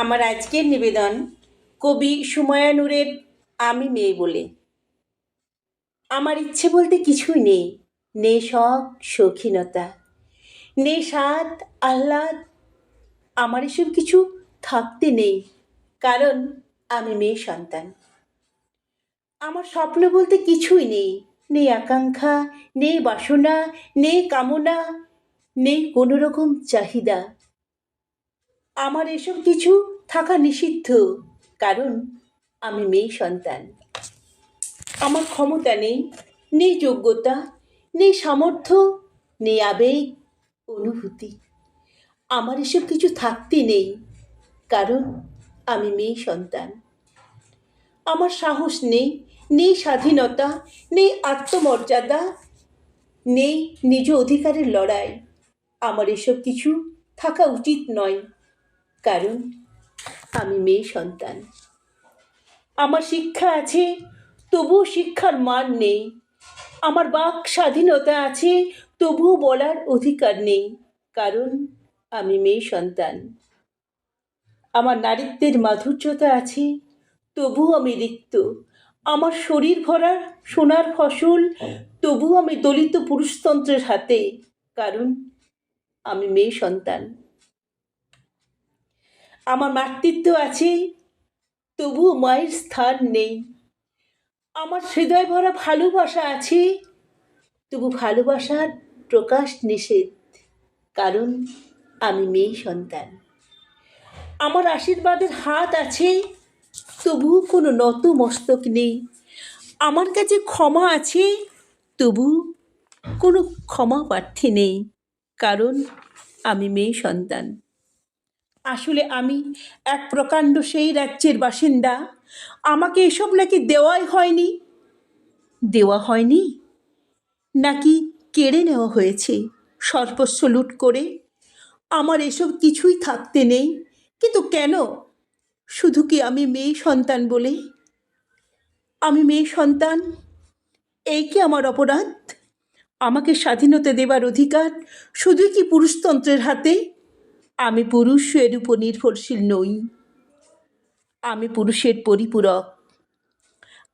আমার আজকের নিবেদন কবি সুমায়ানুরের আমি মেয়ে বলে। আমার ইচ্ছে বলতে কিছুই নেই নেই শখ শৌখিনতা, নেই স্বাদ, আহ্লাদ, আমার এসব কিছু থাকতে নেই, কারণ আমি মেয়ে সন্তান। আমার স্বপ্ন বলতে কিছুই নেই নেই আকাঙ্ক্ষা, নেই বাসনা, নেই কামনা, নেই কোনো রকম চাহিদা। আমার এসব কিছু থাকা নিষিদ্ধ। কারণ আমি মেয়ে সন্তান। আমার ক্ষমতা নেই নেই যোগ্যতা, নেই সামর্থ্য, নেই আবেগ, অনুভূতি। আমার এসব কিছু থাকতে নেই, কারণ আমি মেয়ে সন্তান। আমার সাহস নেই নেই স্বাধীনতা, নেই আত্মমর্যাদা, নেই নিজ অধিকারের লড়াই। আমার এসব কিছু থাকা উচিত নয়। কারণ আমি মেয়ে সন্তান। আমার শিক্ষা আছে, তবুও শিক্ষার মান নেই। আমার বাক স্বাধীনতা আছে, তবুও বলার অধিকার নেই, কারণ আমি মেয়ে সন্তান। আমার নারীত্বের মাধুর্যতা আছে, তবুও আমি রিক্ত। আমার শরীর ভরা সোনার ফসল, তবুও আমি দলিত পুরুষতন্ত্রের হাতে, কারণ আমি মেয়ে সন্তান। আমার মাতৃত্ব আছে, তবুও মায়ের স্থান নেই। আমার হৃদয় ভরা ভালোবাসা আছে, তবু ভালোবাসার প্রকাশ নিষেধ, কারণ আমি মেয়ে সন্তান। আমার আশীর্বাদের হাত আছে, তবুও কোনো নত মস্তক নেই। আমার কাছে ক্ষমা আছে, তবু কোনো ক্ষমা প্রার্থী নেই, কারণ আমি মেয়ে সন্তান। আসলে আমি এক প্রকাণ্ড সেই রাজ্যের বাসিন্দা। আমাকে এসব নাকি দেওয়াই হয়নি? দেওয়া হয়নি? নাকি কেড়ে নেওয়া হয়েছে? সর্বস্ব লুট করে? আমার এসব কিছুই থাকতে নেই। কিন্তু কেন? শুধু কি আমি মেয়ে সন্তান বলে? আমি মেয়ে সন্তান? এই কি আমার অপরাধ? আমাকে স্বাধীনতা দেবার অধিকার শুধুই কি পুরুষতন্ত্রের হাতে? আমি পুরুষের উপর নির্ভরশীল নই। আমি পুরুষের পরিপূরক।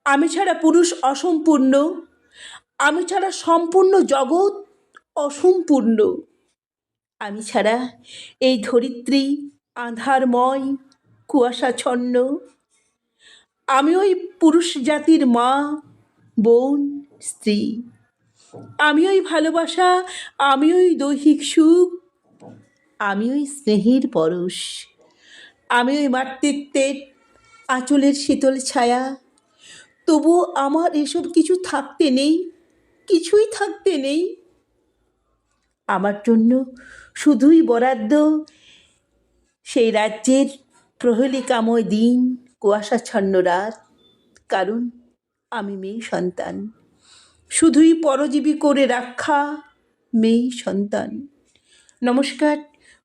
আমি ছাড়া পুরুষ অসম্পূর্ণ। আমি ছাড়া সম্পূর্ণ জগৎ অসম্পূর্ণ। আমি ছাড়া এই ধরিত্রী আধারময় কুয়াশাচ্ছন্ন। আমি ওই পুরুষ জাতির মা, বোন, স্ত্রী। আমি ওই ভালোবাসা, আমি ওই দৈহিক সুখ আমি ওই স্নেহের পরশ, আমি ওই মাতৃত্বের আঁচলের শীতল ছায়া। তবুও আমার এসব কিছু থাকতে নেই, কিছুই থাকতে নেই। আমার জন্য শুধুই বরাদ্দ সেই রাজ্যের প্রহেলিকাময় দিন, কুয়াশাচ্ছন্ন রাত। কারণ আমি মেয়ে সন্তান, শুধুই পরজীবী করে রাখা মেয়ে সন্তান। নমস্কার।